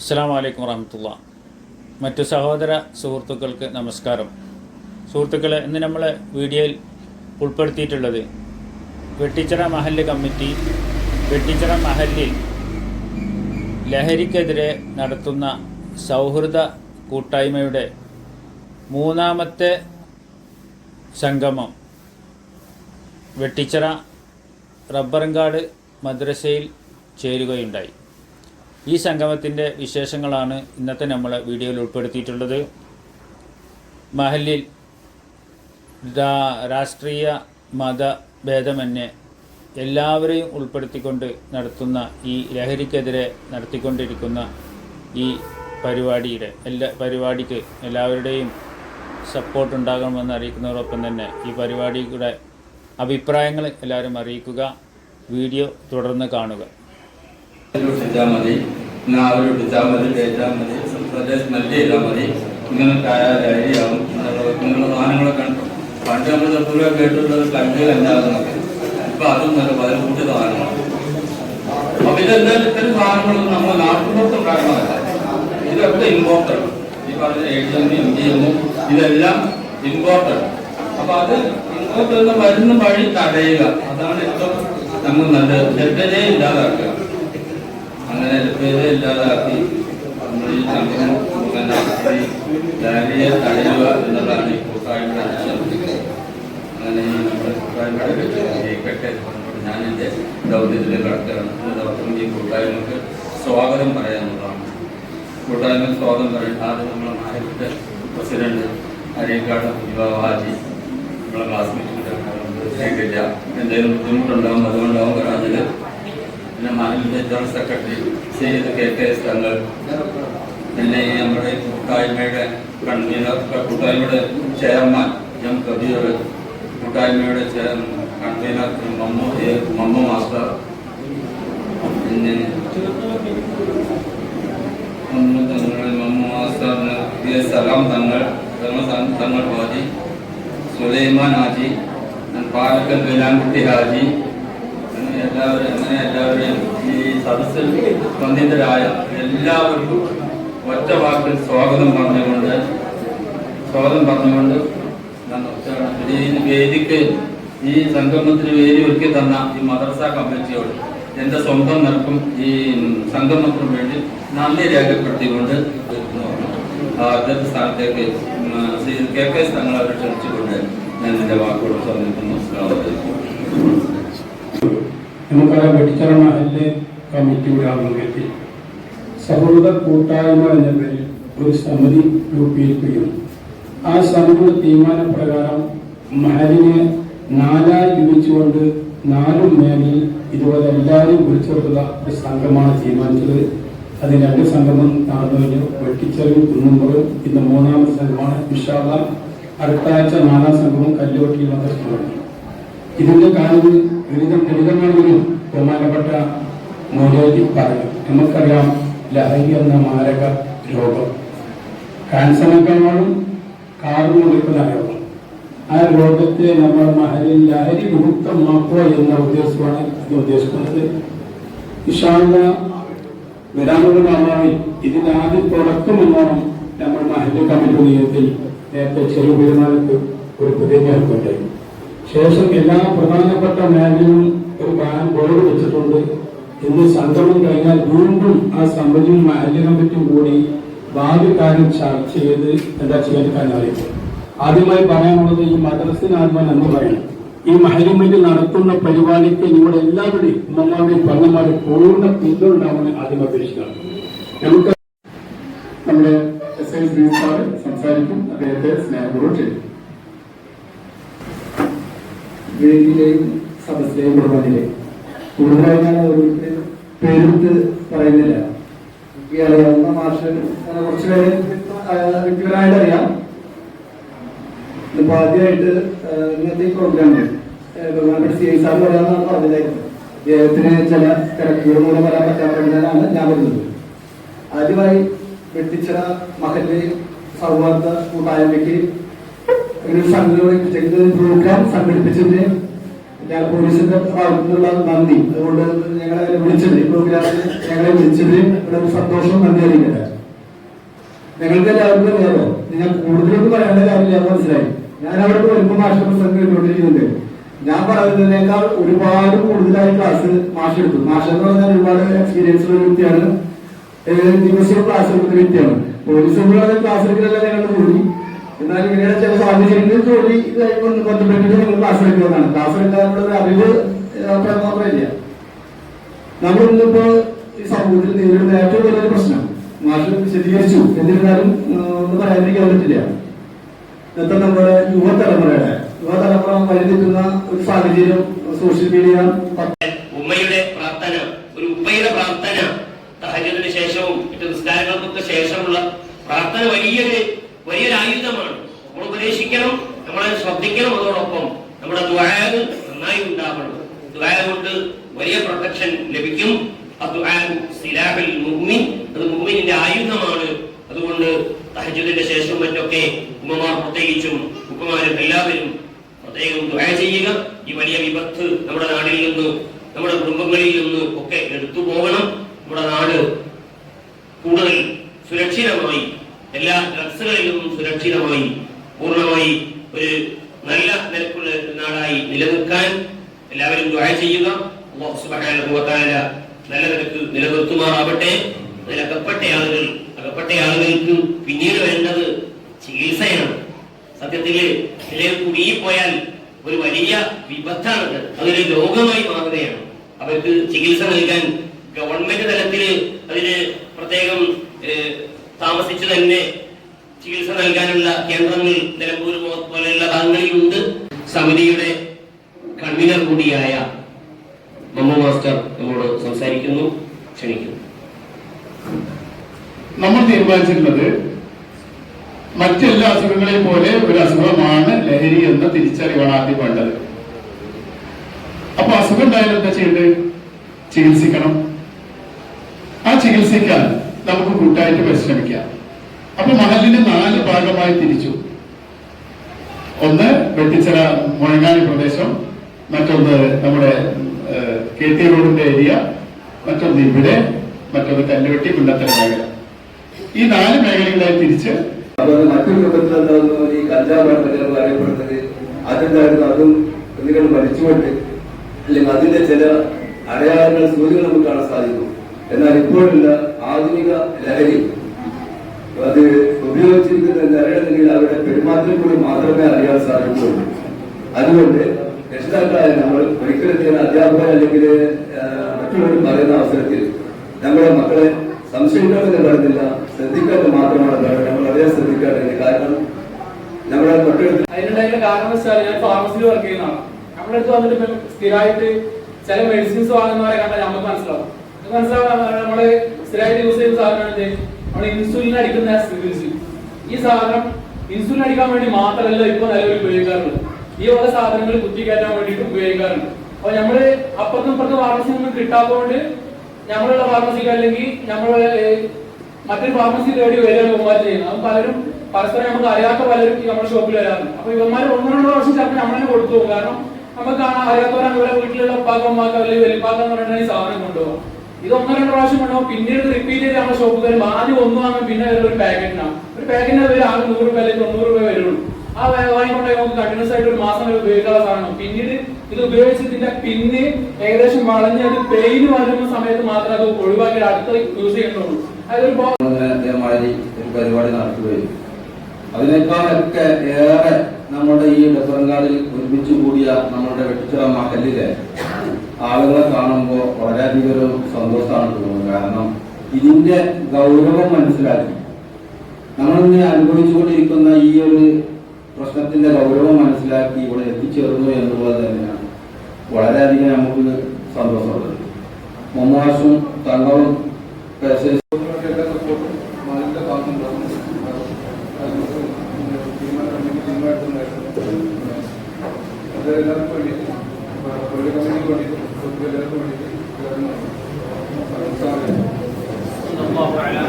അസ്സാം വലൈക്കും വറഹമത്തുള്ള. മറ്റു സഹോദര സുഹൃത്തുക്കൾക്ക് നമസ്കാരം. സുഹൃത്തുക്കളെ ഇന്ന് നമ്മൾ വീഡിയോയിൽ ഉൾപ്പെടുത്തിയിട്ടുള്ളത് വെട്ടിച്ചിറ മഹല്ല് കമ്മിറ്റി വെട്ടിച്ചിറ മഹല്ലിൽ ലഹരിക്കെതിരെ നടത്തുന്ന സൗഹൃദ കൂട്ടായ്മയുടെ മൂന്നാമത്തെ സംഗമം വെട്ടിച്ചിറ റബ്ബറങ്കാട് മദ്രസയിൽ ചേരുകയുണ്ടായി. ഈ സംഗമത്തിന്റെ വിശേഷങ്ങളാണ് ഇന്നത്തെ നമ്മൾ വീഡിയോയിൽ ഉൾപ്പെടുത്തിയിട്ടുള്ളത്. മഹലിൽ രാഷ്ട്രീയ മത ഭേദമന്യേ എല്ലാവരെയും ഉൾപ്പെടുത്തിക്കൊണ്ട് നടത്തുന്ന ഈ ലഹരിക്കെതിരെ നടത്തിക്കൊണ്ടിരിക്കുന്ന ഈ പരിപാടിയുടെ എല്ലാ പരിപാടിക്ക് എല്ലാവരുടെയും സപ്പോർട്ട് ഉണ്ടാകണമെന്ന് അറിയിക്കുന്നതോടൊപ്പം തന്നെ ഈ പരിപാടിയുടെ അഭിപ്രായങ്ങൾ എല്ലാവരും അറിയിക്കുക വീഡിയോ തുടർന്ന് കാണുക. ഇട്ടാൽ മതി. ഇങ്ങനെ അവർ വിളിച്ചാൽ മതി കയറ്റാൽ മതി നല്ല സ്മെൽ ചെയ്താൽ മതി. ഇങ്ങനെ ലഹരിയാവും ഇങ്ങനെയുള്ള സാധനങ്ങളൊക്കെ ഉണ്ട് പണ്ട് നമ്മൾ ചെറുപ്പം കേട്ടിട്ടുള്ളത് കല്ലുകൾ എന്താകുന്നൊക്കെ ഇപ്പൊ അതും നല്ല പല കൂട്ടി സാധനങ്ങളാണ് അപ്പൊ ഇതെല്ലാം ഇത്തരം സാധനങ്ങളൊന്നും നമ്മുടെ നാട്ടുപുറത്ത് ഉണ്ടാകുന്നതല്ല ഇതൊക്കെ ഇമ്പോർട്ടഡ് ഈ പറഞ്ഞ എ എമ്മും എം ഡി എമ്മും ഇതെല്ലാം ഇമ്പോർട്ടഡ് അപ്പൊ അത് നിന്ന് വരുന്ന വഴി തടയുക. അതാണ് ഏറ്റവും നമ്മൾ നല്ലത്. ലഭ്യതയെ ഇല്ലാതാക്കുക. അങ്ങനെ ലഭ്യത ഇല്ലാതാക്കി നമ്മൾ ഈ സംഘം മുഖേന ഈ ലഹരിയെ തടയുക എന്നതാണ് ഈ കൂട്ടായ്മയുടെ ലക്ഷ്യം അങ്ങനെ നമ്മുടെ കൂട്ടായ്മയുടെ ജയിക്കട്ടെ ഞാൻ എന്റെ ദൗത്യത്തിൽ കടക്കുകയാണ് എന്റെ ദൗത്യം ഈ കൂട്ടായ്മക്ക് സ്വാഗതം പറയാനുള്ളതാണ് കൂട്ടായ്മ സ്വാഗതം പറയും ആദ്യം നമ്മളെ നായകത്തെ പ്രസിഡന്റ് അരേക്കാട് യുവാവാജി നമ്മളെ ക്ലാസ്മേറ്റ് എന്തെങ്കിലും ബുദ്ധിമുട്ടുണ്ടാവും അതുകൊണ്ടാവും ഗറാജിൽ പിന്നെ മാനേജ്മെന്റ് ജനറൽ സെക്രട്ടറി ചെയ്ത് കെ കെ എസ് തങ്ങൾ പിന്നെ നമ്മുടെ കൂട്ടായ്മയുടെ കൺവീനർ കൂട്ടായ്മയുടെ ചെയർമാൻ എം കബീർ കൂട്ടായ്മയുടെ കൺവീനർ മമ്മു. മമ്മു മാസ്റ്റർ. പിന്നെ മമ്മു തങ്ങൾ മമ്മു മാസ്റ്റർ പി സലാം തങ്ങൾ തങ്ങൾ ഹാജി. സുലൈമാൻ ഹാജി പാലക്കൽ വേലാൻകുട്ടി ഹാജി. അങ്ങനെ എല്ലാവരും അങ്ങനെ ഈ സദസ്സിൽ ബന്ധിതരായ എല്ലാവർക്കും ഒറ്റ വാക്കിൽ സ്വാഗതം പറഞ്ഞുകൊണ്ട് സ്വാഗതം പറഞ്ഞുകൊണ്ട് ഈ വേദിക്ക് ഈ സംഗമത്തിന് വേദി ഒരുക്കി തന്ന ഈ മദർസ കമ്മിറ്റിയോട് എന്റെ സ്വന്തം നിർക്കും ഈ സംഗമത്തിനും വേണ്ടി നന്ദി രേഖപ്പെടുത്തിക്കൊണ്ട് അദ്ദേഹത്തെ സ്ഥാനത്തേക്ക് കെ കെ സ്ഥലങ്ങളെ അവരെ ക്ഷണിച്ചുകൊണ്ട് ഞാൻ എന്റെ വാക്കുകൾ സമർപ്പിക്കുന്നു നമുക്കറിയാം വെട്ടിച്ചറ മഹല്ല് കമ്മിറ്റിയുടെ ആഭിമുഖ്യത്തിൽ സൗഹൃദ കൂട്ടായ്മ എന്ന പേരിൽ ഒരു സമിതി രൂപീകരിക്കുകയും ആ സമിതിയുടെ തീരുമാനപ്രകാരം മഹലിനെ നാലായി വിഭജിച്ചുകൊണ്ട് നാലും മേഖലയിൽ ഇതുപോലെ എല്ലാവരും വിളിച്ചെടുത്തുള്ള ഒരു സംഘമാണ് തീരുമാനിച്ചത്. അതിൽ രണ്ട് സംഗമം നടന്നു കഴിഞ്ഞു. വെട്ടിച്ചെറിയും കുന്നുമ്പറും ഇന്ന് മൂന്നാമത്തെ സംഘമാണ് വിശാല അടുത്ത ആഴ്ച നാലാം സംഘവും കല്ലുവട്ടിയിൽ വന്നിട്ടുണ്ട് ഇതിന്റെ കാര്യത്തിൽ ലളിതം ലളിതമാണെങ്കിലും ബഹുമാനപ്പെട്ട മോദി പറഞ്ഞു. നമുക്കറിയാം ലഹരി എന്ന മാരക രോഗം. ക്യാൻസറിനേക്കാളും കാർബൺ കൊടുക്കുന്ന രോഗം. ആ രോഗത്തെ നമ്മൾ മഹലിൽ ലഹരി വിമുക്തമാക്കുക എന്ന ഉദ്ദേശമാണ് ഇത് ഉദ്ദേശിക്കുന്നത്. ഇഷാന്ത വരാനുള്ള മാമാവിൽ ഇതിന് ആദ്യം തുടക്കമെന്നാണ് നമ്മൾ മഹല്ല് കമ്മിറ്റി നേരത്തെ ചെറു പെരുമാൾക്ക് ഒരു പ്രതിജ്ഞ ഏർപ്പെട്ടായി ശേഷം എല്ലാ പ്രധാനപ്പെട്ട മേഖലയും ഒരു ബാൻ ബോർഡ് വെച്ചിട്ടുണ്ട്. ഇന്ന് സംഗമം കഴിഞ്ഞാൽ വീണ്ടും ആ സമിതിയും മഹല്ല് പറ്റും കൂടി ഭാവി കാര്യം ചർച്ച ചെയ്ത് എന്താ ചെയ്യാൻ അറിയിക്കും ആദ്യമായി പറയാനുള്ളത് ഈ മദ്രസിന് ആത്മാൻ എന്ന് പറയണം. ഈ മഹലിമെന്റ് നടത്തുന്ന പരിപാടിക്ക് നിങ്ങളുടെ എല്ലാവരുടെയും ഉമ്മമാരുടെയും പങ്ങന്മാരുടെയും പൂർണ പിന്തുണ ഉണ്ടാവുന്ന ആദ്യം അപേക്ഷിക്കണം. നമുക്ക് നമ്മുടെ സംസാരിക്കും. അദ്ദേഹത്തെ സ്നേഹപൂർവം ചെയ്യും വേദിയിലെയും സദസ്സിലെയും കുടുംബത്തിലെയും കൂടുതലായി ഞാൻ ഓരോരുത്തരും പേരെടുത്ത് പറയുന്നില്ല. ഈ അറിയാവുന്ന മാഷൻ കുറച്ച് പേര് വ്യക്തിപരമായിട്ട് അറിയാം. ഇതിപ്പോ ആദ്യമായിട്ട് ഇന്നത്തെ പ്രോഗ്രാമിൽ ബഹുമാനപ്പെട്ട സി ഐ സാർ പറയാമെന്നാണ് പറഞ്ഞതായിരുന്നു അദ്ദേഹത്തിന് ചില തിരക്കുകൾ മൂലം വരാൻ പറ്റാത്തതിനാണ് ഞാൻ വരുന്നത് ആദ്യമായി വെട്ടിച്ചിറ മഹല്ല് സൗഹാർദ്ദ കൂട്ടായ്മയ്ക്ക് ഒരു ഒരു പ്രോഗ്രാം സംഘടിപ്പിച്ചതിന് ഞാൻ പോലീസിന്റെ ഭാഗത്തു നിന്നുള്ള നന്ദി. അതുകൊണ്ട് ഞങ്ങളെ വിളിച്ചത് ഈ പ്രോഗ്രാമിന് ഞങ്ങളെ വിളിച്ചത്. ഇവിടെ സന്തോഷം നന്ദി അറിയിക്കട്ടെ. ഞങ്ങൾക്ക് എല്ലാവർക്കും അറിയാമോ ഞാൻ കൂടുതലൊന്നും പറയേണ്ട കാര്യമില്ല മനസ്സിലായി. ഞാൻ അവിടെ വരുമ്പോൾ മാഷ പ്രസംഗം കേട്ടുകൊണ്ടിരിക്കുന്നുണ്ട് ഞാൻ പറയുന്നതിനേക്കാൾ ഒരുപാട് കൂടുതലായി ക്ലാസ് മാഷ് എടുത്തു. മാഷ എന്ന് പറഞ്ഞാൽ ഒരുപാട് എക്സ്പീരിയൻസ് ഉള്ള വ്യക്തിയാണ്. ദിവസവും ക്ലാസ് എടുക്കുന്ന വ്യക്തിയാണ്. പോലീസ് ക്ലാസ് എടുക്കലല്ല ഞങ്ങളുടെ ജോലി എന്നാൽ ഇങ്ങനെ ചില സാഹചര്യങ്ങളിൽ ജോലി ഇതായി ബന്ധ- ബന്ധപ്പെട്ടിട്ട് നിങ്ങൾ ക്ലാസ് എടുക്കുന്നതാണ്. ക്ലാസ് എടുക്കാനുള്ള ഒരു അറിവ് മാത്രമല്ല നമ്മൾ ഇന്നിപ്പോ ഈ സമൂഹത്തിൽ നേരിടുന്ന ഏറ്റവും വലിയൊരു പ്രശ്നം. മാഷ് വിശദീകരിച്ചു. എന്നിരുന്നാലും ഒന്നും പറയാതിരിക്കാൻ പറ്റില്ല. ഇന്നത്തെ നമ്മുടെ യുവതലമുറയുടെ യുവതലമുറ വഴിതെറ്റുന്ന ഒരു സാഹചര്യം സോഷ്യൽ മീഡിയ ഉമ്മയുടെ പ്രാർത്ഥന ഒരു ഉമ്മയുടെ പ്രാർത്ഥന തഹജത്തിന് ശേഷവും മറ്റു നിസ്കാരങ്ങൾക്കൊക്കെ ശേഷമുള്ള പ്രാർത്ഥന വലിയൊരു വലിയൊരു ആയുധമാണ് നമ്മൾ ഉപദേശിക്കണം നമ്മളത് ശ്രദ്ധിക്കണം അതോടൊപ്പം നമ്മുടെ ദ്വാരം നന്നായി ഉണ്ടാകണം ദ്വാര കൊണ്ട് വലിയ പ്രൊട്ടക്ഷൻ ലഭിക്കും. അത് മുഅ്മിനിന്റെ ആയുധമാണ്. അതുകൊണ്ട് തഹജുദിന്റെ ശേഷം മറ്റൊക്കെ ഉമ്മമാർ പ്രത്യേകിച്ചും ഉപ്പമാരും എല്ലാവരും പ്രത്യേകം ദുആ ചെയ്യുക. ഈ വലിയ വിപത്ത് നമ്മുടെ നാടിൽ നിന്ന് നമ്മുടെ കുടുംബങ്ങളിൽ നിന്ന് ഒക്കെ എടുത്തു പോകണം. നമ്മുടെ നാട് കൂടുതൽ സുരക്ഷിതമായി എല്ലാ ഡ്രഗ്സുകളിൽ നിന്നും സുരക്ഷിതമായി പൂർണമായി ഒരു നല്ല നിലക്കുള്ള നാടായി നിലനിൽക്കാൻ എല്ലാവരും ദുആ ചെയ്യുക. നല്ല നിലയ്ക്ക് നിലനിർത്തുമാറാവട്ടെ അതിലകപ്പെട്ട ആളുകൾ അകപ്പെട്ട ആളുകൾക്ക് പിന്നീട് വേണ്ടത് ചികിത്സയാണ്. സത്യത്തിൽ ഇതിലേക്ക് കുടുങ്ങിപ്പോയാൽ ഒരു വലിയ വിപത്താണ് അതൊരു രോഗമായി മാറുകയാണ്. അവർക്ക് ചികിത്സ നൽകാൻ ഗവൺമെന്റ് തലത്തിൽ അതിന് പ്രത്യേകം താമസിച്ചു തന്നെ ചികിത്സ നൽകാനുള്ള കേന്ദ്രങ്ങൾ നിലമ്പൂർ പോലെയുള്ള ഭാഗങ്ങളിലുണ്ട്. സമിതിയുടെ കൺവീനർ കൂടിയായ മമ്മു മാസ്റ്റർ നമ്മോട് സംസാരിക്കുന്നു. ക്ഷണിക്കുന്നു. നമ്മൾ തീരുമാനിച്ചിട്ടുള്ളത് മറ്റെല്ലാ അസുഖങ്ങളെയും പോലെ ഒരു അസുഖമാണ് ലഹരി എന്ന തിരിച്ചറിവാണ് ആദ്യം വേണ്ടത്. അപ്പൊ അസുഖം ഉണ്ടായാലും എന്താ ചെയ്യേണ്ടത്? ചികിത്സിക്കണം. ആ ചികിത്സിക്കാൻ നമുക്ക് കൂട്ടായിട്ട് പരിശ്രമിക്കാം. അപ്പൊ മണലിന് നാല് ഭാഗമായി തിരിച്ചു. ഒന്ന് വെട്ടിച്ചിറ മുഴങ്ങാനി പ്രദേശം മറ്റൊന്ന് നമ്മുടെ കെ ടി റോഡിന്റെ ഏരിയ മറ്റൊന്ന് ഇവിടെ മറ്റൊന്ന് കല്ലുവെട്ടി കുണ്ടത്തര മേഖല. ഈ നാല് മേഖലകളായി തിരിച്ച് മറ്റൊരു എന്താകുന്നു ഈ അറിയപ്പെടുന്നത് അതെന്തായിരുന്നു? അതും നിങ്ങൾ മരിച്ചുകൊണ്ട് അല്ലെങ്കിൽ അതിന്റെ ചില അടയാളങ്ങൾ സൂചികൾ നമുക്ക് കാണാൻ സാധിക്കും എന്നാൽ ഇപ്പോഴുള്ള ആധുനിക ലഹരി. അത് ഉപയോഗിച്ചിരിക്കുന്ന ലഹരിയുണ്ടെങ്കിൽ അവരുടെ പെരുമാറ്റത്തിൽ കൂടി മാത്രമേ അറിയാൻ സാധിക്കുകയുള്ളൂ. അതുകൊണ്ട് രക്ഷിതാക്കളായ നമ്മൾ ഒരിക്കലും ചെയ്യുന്ന അധ്യാപകർ അല്ലെങ്കിൽ മറ്റുള്ളവർ പറയുന്ന അവസരത്തിൽ നമ്മുടെ മക്കളെ സംശയിക്കണമെന്ന് പറയുന്നില്ല ശ്രദ്ധിക്കാതെ മാത്രമാണ് നമ്മൾ അതേ ശ്രദ്ധിക്കാറുണ്ട് കാരണം നമ്മുടെ തൊട്ടടുത്ത് അതിനുണ്ടായ കാരണം വെച്ചാൽ ഞാൻ ഫാർമസിയിൽ വർക്ക് ചെയ്യുന്നതാണ്. നമ്മുടെ അടുത്ത് വന്നിട്ട് സ്ഥിരമായിട്ട് ചില മെഡിസിൻസ് വാങ്ങുന്നവരെ കണ്ടാൽ നമുക്ക് മനസ്സിലാവും. മനസ്സിലാവുക നമ്മൾ സ്ഥിരമായിട്ട് യൂസ് ചെയ്യുന്ന സാധനമാണ് നമ്മൾ ഇൻസുലിൻ അടിക്കുന്ന സിറിഞ്ച് ഈ സാധനം ഇൻസുലിൻ അടിക്കാൻ വേണ്ടി മാത്രമല്ല ഇപ്പൊ നിലവിൽ ഉപയോഗിക്കാറുള്ളത്. ഈ വക സാധനങ്ങൾ കുത്തിക്കയറ്റാൻ വേണ്ടിയിട്ട് ഉപയോഗിക്കാറുണ്ട്. അപ്പൊ നമ്മൾ അപ്പുറത്തും ഇപ്പുറത്തും ഫാർമസിയിൽ നിന്ന് കിട്ടാത്തതുകൊണ്ട് നമ്മളുള്ള ഫാർമസിക്ക് അല്ലെങ്കിൽ നമ്മൾ മറ്റൊരു ഫാർമസി തേടി വരികയാണ് ഇവന്മാർ ചെയ്യുന്നത്. അപ്പം പലരും പരസ്പരം നമുക്ക് അറിയാത്ത പലരും ഈ നമ്മുടെ ഷോപ്പിൽ വരാറുണ്ട്. അപ്പൊ ഇവന്മാർ ഒന്നോ വർഷം ചിലപ്പോൾ തന്നെ കൊടുത്തു പോകും. കാരണം നമുക്ക് അറിയാത്തവരാണ് ഇവരെ വീട്ടിലുള്ള പാകം അല്ലെങ്കിൽ വലിപ്പാക്കം എന്ന് പറഞ്ഞാൽ ഈ സാധനം കൊണ്ടുപോകും ഇത് ഒന്നോ രണ്ടോ പ്രാവശ്യം ഉണ്ടാവും. പിന്നീട് റിപ്പീറ്റ് ചെയ്ത് നമ്മുടെ ഷോപ്പ് വരുമ്പോൾ ആദ്യം ഒന്ന് വാങ്ങും പിന്നെ വരെ ഒരു പാക്കറ്റിനാണ് ഒരു പാക്കറ്റിന് വില ആകെ നൂറ് രൂപ അല്ലെങ്കിൽ തൊണ്ണൂറ് രൂപ വരുള്ളൂ ആ വാങ്ങിക്കൊണ്ടേ നമുക്ക് കണ്ടിന്യൂസ് ആയിട്ട് ഒരു മാസം വരെ ഉപയോഗിക്കാനുള്ള സാധനം പിന്നീട് ഇത് ഉപയോഗിച്ച് ഇതിന്റെ പിന്ന് ഏകദേശം വളഞ്ഞ് അത് പെയിന് വരുന്ന സമയത്ത് മാത്രമേ അത് ഒഴിവാക്കി അടുത്ത യൂസ് ചെയ്യേണ്ടതുള്ളൂ. അതൊരു പരിപാടി നടത്തുകയും അതിനേക്കാളൊക്കെ ഏറെ നമ്മുടെ ഈ ഡെസറങ്കാടിൽ ഒരുമിച്ച് കൂടിയ നമ്മുടെ വെട്ടിച്ചിറ മഹലിലെ ആളുകളെ കാണുമ്പോൾ വളരെയധികം ഒരു സന്തോഷമാണ് തോന്നുന്നത്. കാരണം ഇതിന്റെ ഗൗരവം മനസ്സിലാക്കി. നമ്മളിന്ന് അനുഭവിച്ചുകൊണ്ടിരിക്കുന്ന ഈ ഒരു പ്രശ്നത്തിന്റെ ഗൗരവം മനസ്സിലാക്കി ഇവിടെ എത്തിച്ചേർന്നു എന്നുള്ളത് തന്നെയാണ് വളരെയധികം നമുക്ക് സന്തോഷമുള്ളത്. മൊമ്മാഷും തണ്ടവും വേണ്ടി صلى الله على